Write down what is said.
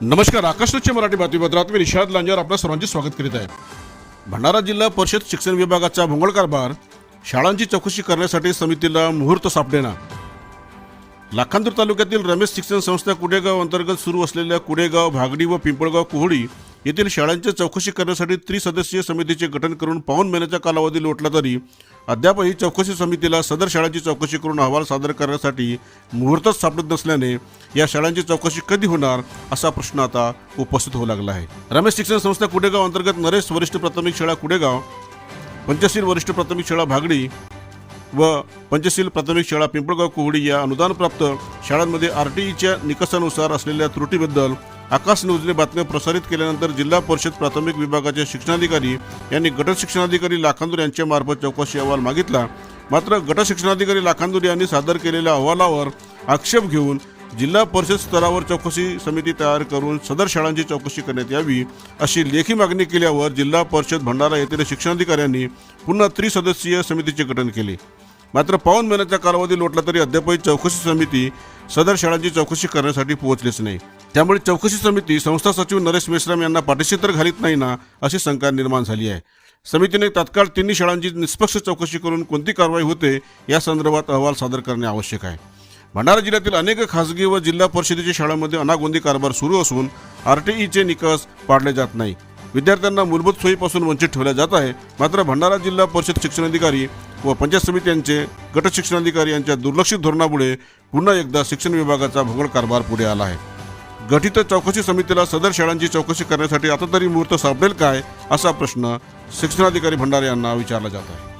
नमस्कार आकाशचे मराठी बातमीपत्रात मी निषाद लांजार आपल्या सर्वांचे स्वागत करीत आहे. भंडारा जिल्हा परिषद शिक्षण विभागाचा भोंगळ कारभार शाळांची चौकशी करण्यासाठी समितीला मुहूर्त सापडेना. लाखांदूर तालुक्यातील रमेश शिक्षण संस्था कुडेगाव अंतर्गत सुरू असलेल्या कुडेगाव भागडी व पिंपळगाव कुहडी येथील शाळांची चौकशी करण्यासाठी त्रिसदस्यीय समितीचे गठन करून पाऊन महिन्याचा कालावधी लोटला तरी अद्यापही चौकशी समितीला सदर शाळांची चौकशी करून अहवाल सादर करण्यासाठी मुहूर्तच सापडत नसल्याने या शाळांची चौकशी कधी होणार असा प्रश्न आता उपस्थित होऊ लागला आहे. रमेश शिक्षण संस्था कुडेगाव अंतर्गत नरेश वरिष्ठ प्राथमिक शाळा कुडेगाव पंचशील वरिष्ठ प्राथमिक शाळा भागडी व पंचशील प्राथमिक शाळा पिंपळगाव कोहडी या अनुदानप्राप्त शाळांमध्ये आर टी ईच्या निकषानुसार असलेल्या त्रुटीबद्दल आकाश न्यूजने बातम्या प्रसारित केल्यानंतर जिल्हा परिषद प्राथमिक विभागाचे शिक्षणाधिकारी यांनी गटशिक्षणाधिकारी लाखांदूर यांच्यामार्फत चौकशी अहवाल मागितला. मात्र गट शिक्षणाधिकारी लाखांदूर यांनी सादर केलेल्या अहवालावर आक्षेप घेऊन जिल्हा परिषद स्तरावर चौकशी समिती तयार करून सदर शाळांची चौकशी करण्यात यावी अशी लेखी मागणी केल्यावर जिल्हा परिषद भंडारा येथील शिक्षणाधिकाऱ्यांनी पुन्हा त्रिसदस्यीय समितीचे गठन केले. मात्र पाऊन महिन्याचा कालावधी लोटला तरी अद्यापही चौकशी समिती सदर शाळांची चौकशी करण्यासाठी पोहोचलीच नाही. त्यामुळे चौकशी समिती संस्था सचिव नरेश मेश्राम यांना पाठीशी तर घालीत नाही ना अशी शंका निर्माण झाली आहे. समितीने तात्काळ तिन्ही शाळांची निष्पक्ष चौकशी करून कोणती कारवाई होते या संदर्भात अहवाल सादर करणे आवश्यक आहे. भंडारा जिल्ह्यातील अनेक खासगी व जिल्हा परिषदेच्या शाळांमध्ये अनागोंदी कारभार सुरू असून आर टी ईचे निकष पाडले जात नाही. विद्यार्थ्यांना मूलभूत सोयीपासून वंचित ठेवले जात आहे. मात्र भंडारा जिल्हा परिषद शिक्षणाधिकारी व पंचायत समिती यांचे गट शिक्षणाधिकारी यांच्या दुर्लक्षित धोरणामुळे पुन्हा एकदा शिक्षण विभागाचा भोंगळ कारभार पुढे आला आहे. गठीत चौकशी समितीला सदर शाळांची चौकशी करण्यासाठी आता तरी मुहूर्त सापडेल काय असा प्रश्न शिक्षणाधिकारी भंडारे यांना विचारला जात आहे.